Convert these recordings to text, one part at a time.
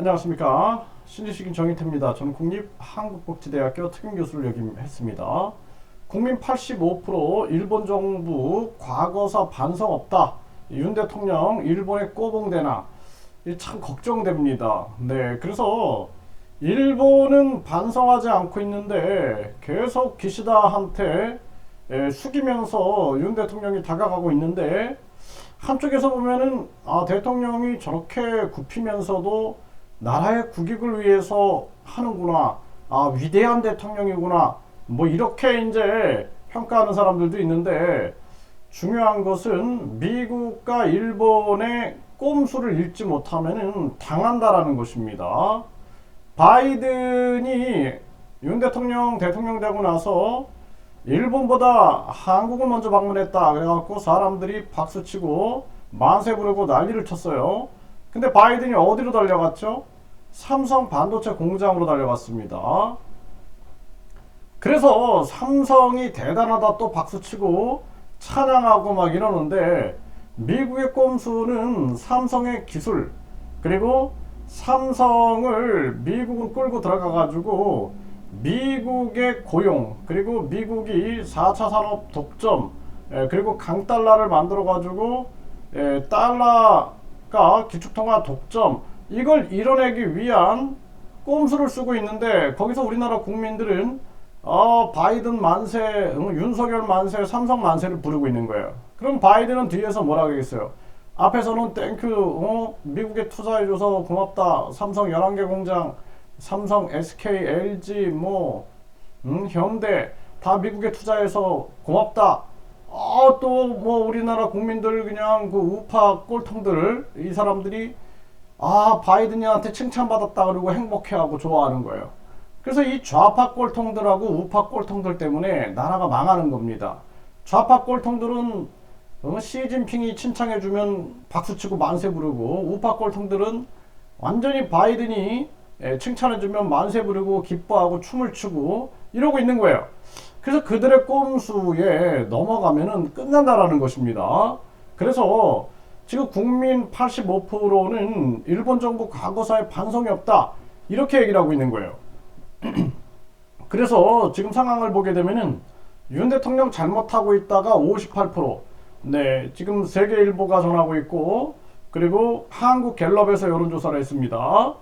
안녕하십니까 신지식인 정인태입니다. 저는 국립한국복지대학교 특임교수를 역임했습니다. 국민 85% 일본 정부 과거사 반성 없다. 윤 대통령 일본에 꼬봉대나 이참 걱정됩니다. 네, 그래서 일본은 반성하지 않고 있는데 계속 기시다한테 에, 숙이면서 윤 대통령이 다가가고 있는데 한쪽에서 보면은 아 대통령이 저렇게 굽히면서도 나라의 국익을 위해서 하는구나 아 위대한 대통령이구나 뭐 이렇게 이제 평가하는 사람들도 있는데 중요한 것은 미국과 일본의 꼼수를 읽지 못하면은 당한다라는 것입니다. 바이든이 윤 대통령 대통령 되고 나서 일본보다 한국을 먼저 방문했다. 그래갖고 사람들이 박수치고 만세 부르고 난리를 쳤어요. 근데 바이든이 어디로 달려갔죠? 삼성 반도체 공장으로 달려갔습니다. 그래서 삼성이 대단하다 또 박수치고 찬양하고 막 이러는데 미국의 꼼수는 삼성의 기술 그리고 삼성을 미국으로 끌고 들어가 가지고 미국의 고용 그리고 미국이 4차 산업 독점 에, 그리고 강달러를 만들어 가지고 에, 달러 가 기축통화 독점 이걸 이뤄내기 위한 꼼수를 쓰고 있는데 거기서 우리나라 국민들은 어, 바이든 만세, 응, 윤석열 만세, 삼성 만세를 부르고 있는 거예요. 그럼 바이든은 뒤에서 뭐라 그러겠어요? 앞에서는 땡큐, 어, 미국에 투자해줘서 고맙다. 삼성 11개 공장, 삼성, SK, LG, 뭐, 음, 현대 다 미국에 투자해서 고맙다. 어, 또뭐 우리나라 국민들 그냥 그 우파 꼴통들 이 사람들이 아 바이든이한테 칭찬받았다 그러고 행복해하고 좋아하는 거예요. 그래서 이 좌파 꼴통들하고 우파 꼴통들 때문에 나라가 망하는 겁니다. 좌파 꼴통들은 어, 시진핑이 칭찬해주면 박수치고 만세 부르고 우파 꼴통들은 완전히 바이든이 예, 칭찬해주면 만세 부르고 기뻐하고 춤을 추고 이러고 있는 거예요. 그래서 그들의 꼼수에 넘어가면은 끝난다라는 것입니다. 그래서 지금 국민 85%는 일본 정부 과거사에 반성이 없다. 이렇게 얘기를 하고 있는 거예요. 그래서 지금 상황을 보게 되면은 윤 대통령 잘못하고 있다가 58%. 네, 지금 세계일보가 전하고 있고 그리고 한국 갤럽에서 여론조사를 했습니다.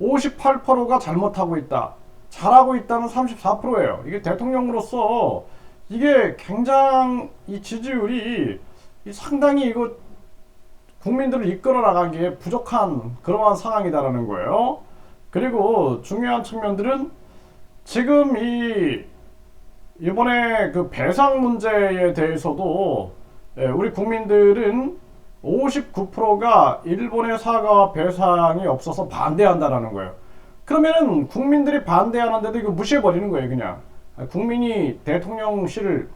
58%가 잘못하고 있다. 잘하고 있다는 34%예요. 이게 대통령으로서 이게 굉장히 이 지지율이 이 상당히 이거 국민들을 이끌어 나가기에 부족한 그러한 상황이다라는 거예요. 그리고 중요한 측면들은 지금 이 이번에 그 배상 문제에 대해서도 예, 우리 국민들은 59%가 일본의 사과와 배상이 없어서 반대한다라는 거예요. 그러면은 국민들이 반대하는데도 이거 무시해 버리는 거예요, 그냥. 아, 국민이 대통령실을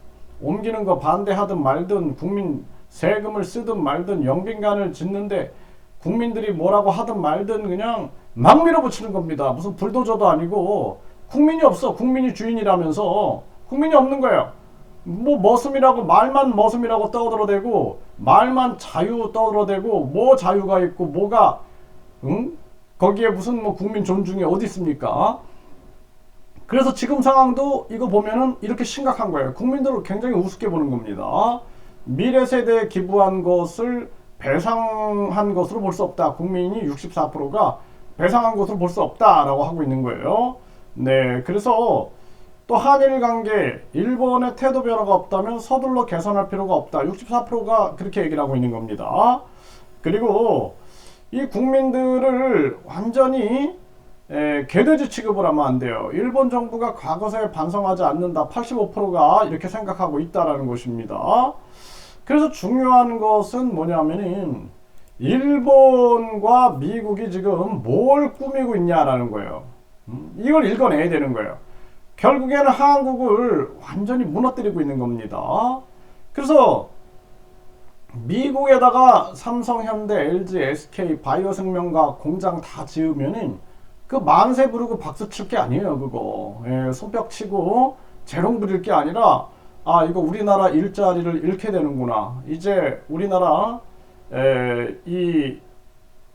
옮기는 거 반대하든 말든 국민 세금을 쓰든 말든 영빈관을 짓는데 국민들이 뭐라고 하든 말든 그냥 막 밀어붙이는 겁니다. 무슨 불도저도 아니고 국민이 없어. 국민이 주인이라면서 국민이 없는 거예요. 뭐 머슴이라고 말만 머슴이라고 떠들어대고 말만 자유 떠들어대고 뭐 자유가 있고 뭐가 응? 거기에 무슨 뭐 국민 존중이 어디 있습니까? 그래서 지금 상황도 이거 보면은 이렇게 심각한 거예요. 국민들을 굉장히 우습게 보는 겁니다. 미래 세대에 기부한 것을 배상한 것으로 볼 수 없다. 국민이 64%가 배상한 것으로 볼 수 없다라고 하고 있는 거예요. 네, 그래서 또 한일 관계 일본의 태도 변화가 없다면 서둘러 개선할 필요가 없다. 64%가 그렇게 얘기를 하고 있는 겁니다. 그리고 이 국민들을 완전히 에, 개돼지 취급을 하면 안 돼요. 일본 정부가 과거사에 반성하지 않는다. 85%가 이렇게 생각하고 있다라는 것입니다. 그래서 중요한 것은 뭐냐면은 일본과 미국이 지금 뭘 꾸미고 있냐라는 거예요. 음, 이걸 읽어내야 되는 거예요. 결국에는 한국을 완전히 무너뜨리고 있는 겁니다. 그래서 미국에다가 삼성, 현대, LG, SK, 바이오 생명과 공장 다 지으면은 그 만세 부르고 박수 칠 게 아니에요, 그거. 예, 손뼉 치고 재롱 부릴 게 아니라 아, 이거 우리나라 일자리를 잃게 되는구나. 이제 우리나라 에, 이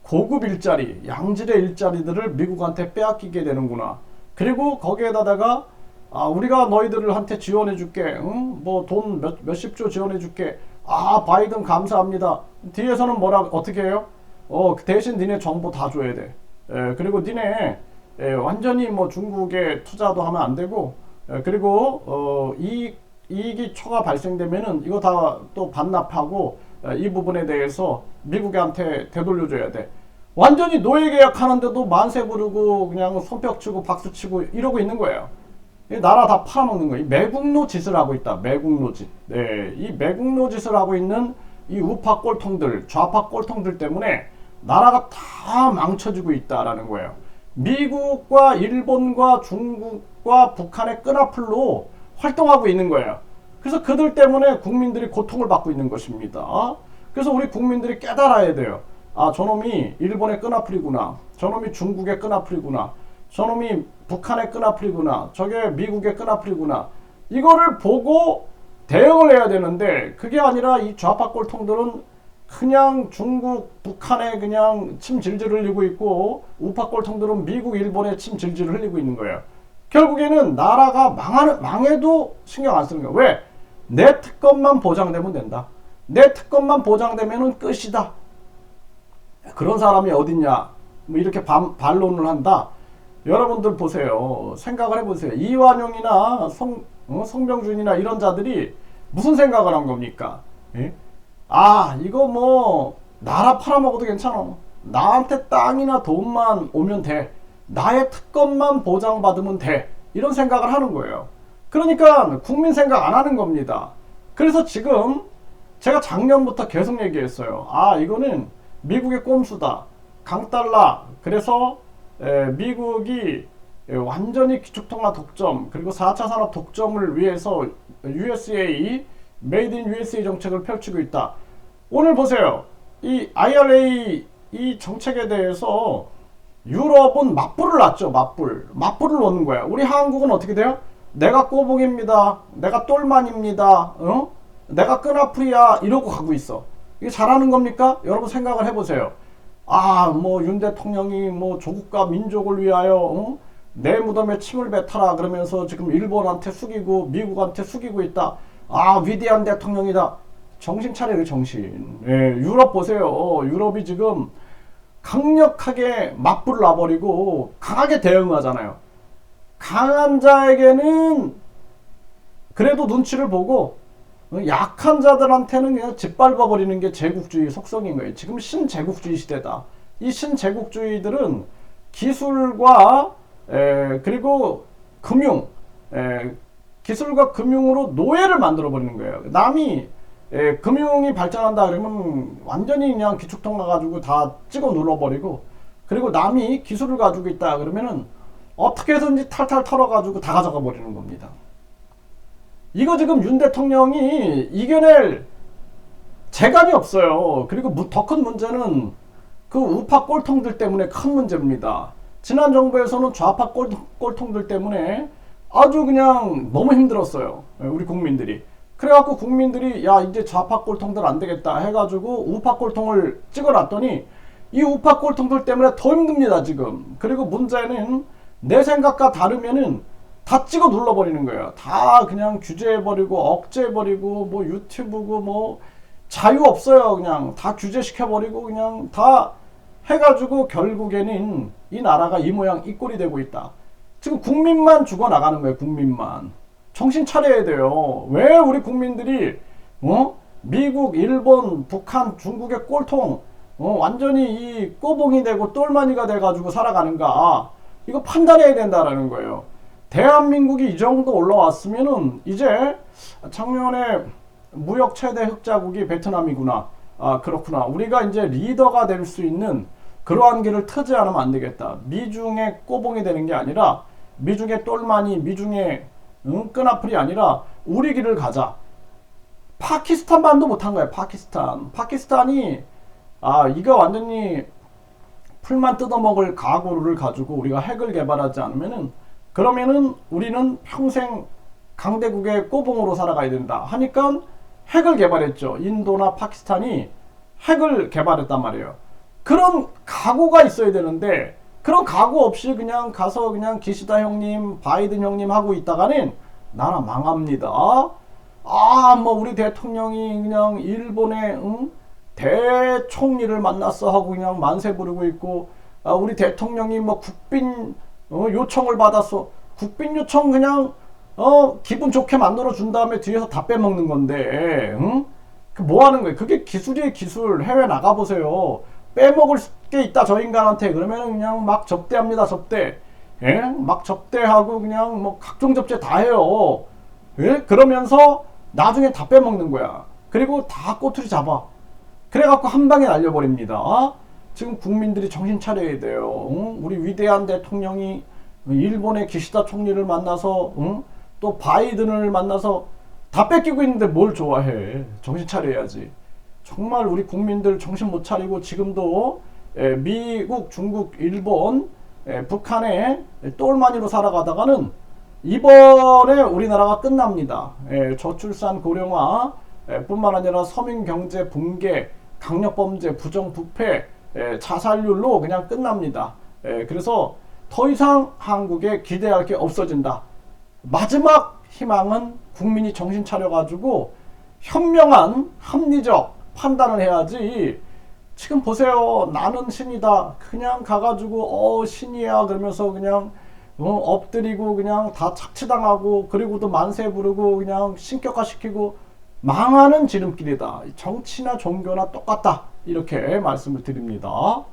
고급 일자리, 양질의 일자리들을 미국한테 빼앗기게 되는구나. 그리고 거기에다가 아, 우리가 너희들을 한테 지원해 줄게. 응? 뭐돈 몇, 몇십조 지원해 줄게. 아, 바이든 감사합니다. 뒤에서는 뭐라 어떻게 해요? 어, 그 대신 니네 정보 다 줘야 돼. 에, 그리고 니네 에, 완전히 뭐 중국에 투자도 하면 안 되고 에, 그리고 어, 이익 이익이 초과 발생되면은 이거 다 또 반납하고 에, 이 부분에 대해서 미국한테 되돌려줘야 돼. 완전히 노예 계약하는데도 만세 부르고 그냥 손뼉 치고 박수 치고 이러고 있는 거예요. 이 나라 다 팔아먹는 거예요. 이 매국노 짓을 하고 있다. 매국노 짓. 네, 이 매국노 짓을 하고 있는 이 우파 꼴통들, 좌파 꼴통들 때문에 나라가 다 망쳐지고 있다라는 거예요. 미국과 일본과 중국과 북한의 끈앞을로 활동하고 있는 거예요. 그래서 그들 때문에 국민들이 고통을 받고 있는 것입니다. 그래서 우리 국민들이 깨달아야 돼요. 아, 저놈이 일본의 끈앞을이구나. 저놈이 중국의 끈앞을이구나. 저놈이 북한의 끈앞을이구나. 저게 미국의 끈앞을이구나. 이거를 보고 대응을 해야 되는데 그게 아니라 이 좌파 꼴통들은 그냥 중국, 북한에 그냥 침 질질 흘리고 있고 우파 꼴통들은 미국, 일본에 침 질질 흘리고 있는 거예요. 결국에는 나라가 망하는, 망해도 신경 안 쓰는 거예요. 왜? 내 특권만 보장되면 된다. 내 특권만 보장되면 끝이다. 그런 사람이 어딨냐? 뭐 이렇게 반, 반론을 한다. 여러분들 보세요. 생각을 해보세요. 이완용이나 성, 어? 성병준이나 이런 자들이 무슨 생각을 한 겁니까? 예? 아, 이거 뭐, 나라 팔아먹어도 괜찮아. 나한테 땅이나 돈만 오면 돼. 나의 특권만 보장받으면 돼. 이런 생각을 하는 거예요. 그러니까 국민 생각 안 하는 겁니다. 그래서 지금 제가 작년부터 계속 얘기했어요. 아, 이거는 미국의 꼼수다. 강달러. 그래서 에, 미국이 에, 완전히 기축통화 독점 그리고 4차 산업 독점을 위해서 USA 메이드 인 USA 정책을 펼치고 있다. 오늘 보세요. 이 IRA 이 정책에 대해서 유럽은 맞불을 놨죠. 맞불. 맞불을 놓는 거야. 우리 한국은 어떻게 돼요? 내가 꼬북입니다. 내가 똘만입니다. 어? 내가 끈아프리야. 이러고 가고 있어. 이게 잘하는 겁니까? 여러분 생각을 해보세요. 아, 뭐 윤 대통령이 뭐 조국과 민족을 위하여 어? 내 무덤에 침을 뱉어라 그러면서 지금 일본한테 숙이고 미국한테 숙이고 있다. 아, 위대한 대통령이다. 정신 차려요, 정신. 예, 유럽 보세요. 유럽이 지금 강력하게 맞불을 놔버리고 강하게 대응하잖아요. 강한 자에게는 그래도 눈치를 보고 어, 약한 자들한테는 그냥 짓밟아 버리는 게 제국주의 속성인 거예요. 지금 신제국주의 시대다. 이 신제국주의들은 기술과 에, 그리고 금융, 에, 기술과 금융으로 노예를 만들어 버리는 거예요. 남이 에, 금융이 발전한다 그러면 완전히 그냥 기축통 나가지고 다 찍어 눌러버리고 그리고 남이 기술을 가지고 있다 그러면은 어떻게 해서든지 탈탈 털어가지고 다 가져가 버리는 겁니다. 이거 지금 윤 대통령이 이겨낼 재간이 없어요. 그리고 더 큰 문제는 그 우파 꼴통들 때문에 큰 문제입니다. 지난 정부에서는 좌파 꼴통, 들 때문에 아주 그냥 너무 힘들었어요. 우리 국민들이. 그래갖고 국민들이 야 이제 좌파 꼴통들 안 되겠다 해가지고 우파 꼴통을 찍어놨더니 이 우파 꼴통들 때문에 더 힘듭니다 지금. 그리고 문제는 내 생각과 다르면은 다 찍어 눌러버리는 거예요. 다 그냥 규제해버리고 억제해버리고 뭐 유튜브고 뭐 자유 없어요. 그냥 다 규제시켜버리고 그냥 다 해가지고 결국에는 이 나라가 이 모양 이 꼴이 되고 있다. 지금 국민만 죽어나가는 거예요. 국민만. 정신 차려야 돼요. 왜 우리 국민들이 어? 미국, 일본, 북한, 중국의 꼴통 어? 완전히 이 꼬봉이 되고 똘마니가 돼가지고 살아가는가 이거 판단해야 된다라는 거예요. 대한민국이 이 정도 올라왔으면은 이제 작년에 무역 최대 흑자국이 베트남이구나. 아, 그렇구나. 우리가 이제 리더가 될 수 있는 그러한 길을 트지 않으면 안 되겠다. 미중의 꼬봉이 되는 게 아니라 미중의 똘마니, 미중의 응? 끈아풀이 아니라 우리 길을 가자. 파키스탄만도 못한 거야. 파키스탄. 파키스탄이 아 이거 완전히 풀만 뜯어먹을 각오를 가지고 우리가 핵을 개발하지 않으면은 그러면은 우리는 평생 강대국의 꼬봉으로 살아가야 된다 하니까 핵을 개발했죠. 인도나 파키스탄이 핵을 개발했단 말이에요. 그런 각오가 있어야 되는데 그런 각오 없이 그냥 가서 그냥 기시다 형님, 바이든 형님 하고 있다가는 나라 망합니다. 아, 뭐 우리 대통령이 그냥 일본의 응? 대총리를 만났어 하고 그냥 만세 부르고 있고 아, 우리 대통령이 뭐 국빈 어, 요청을 받았어. 국빈 요청 그냥 어 기분 좋게 만들어 준 다음에 뒤에서 다 빼먹는 건데, 응? 그뭐 하는 거예요? 그게 기술이에요, 기술. 해외 나가 보세요. 빼먹을 게 있다 저 인간한테 그러면 그냥 막 접대합니다, 접대. 예? 막 접대하고 그냥 뭐 각종 접대 다 해요. 예? 그러면서 나중에 다 빼먹는 거야. 그리고 다 꼬투리 잡아. 그래갖고 한 방에 날려버립니다. 지금 국민들이 정신 차려야 돼요. 응? 우리 위대한 대통령이 일본의 기시다 총리를 만나서 응? 또 바이든을 만나서 다 뺏기고 있는데 뭘 좋아해? 정신 차려야지. 정말 우리 국민들 정신 못 차리고 지금도 에, 미국, 중국, 일본, 에, 북한에 똘마니로 살아가다가는 이번에 우리나라가 끝납니다. 에, 저출산 고령화 에, 뿐만 아니라 서민 경제 붕괴, 강력 범죄, 부정 부패, 에, 자살률로 그냥 끝납니다. 에, 그래서 더 이상 한국에 기대할 게 없어진다. 마지막 희망은 국민이 정신 차려가지고 현명한 합리적 판단을 해야지. 지금 보세요. 나는 신이다. 그냥 가가지고 어 신이야 그러면서 그냥 어, 엎드리고 그냥 다 착취당하고 그리고도 만세 부르고 그냥 신격화 시키고 망하는 지름길이다. 정치나 종교나 똑같다. 이렇게 말씀을 드립니다.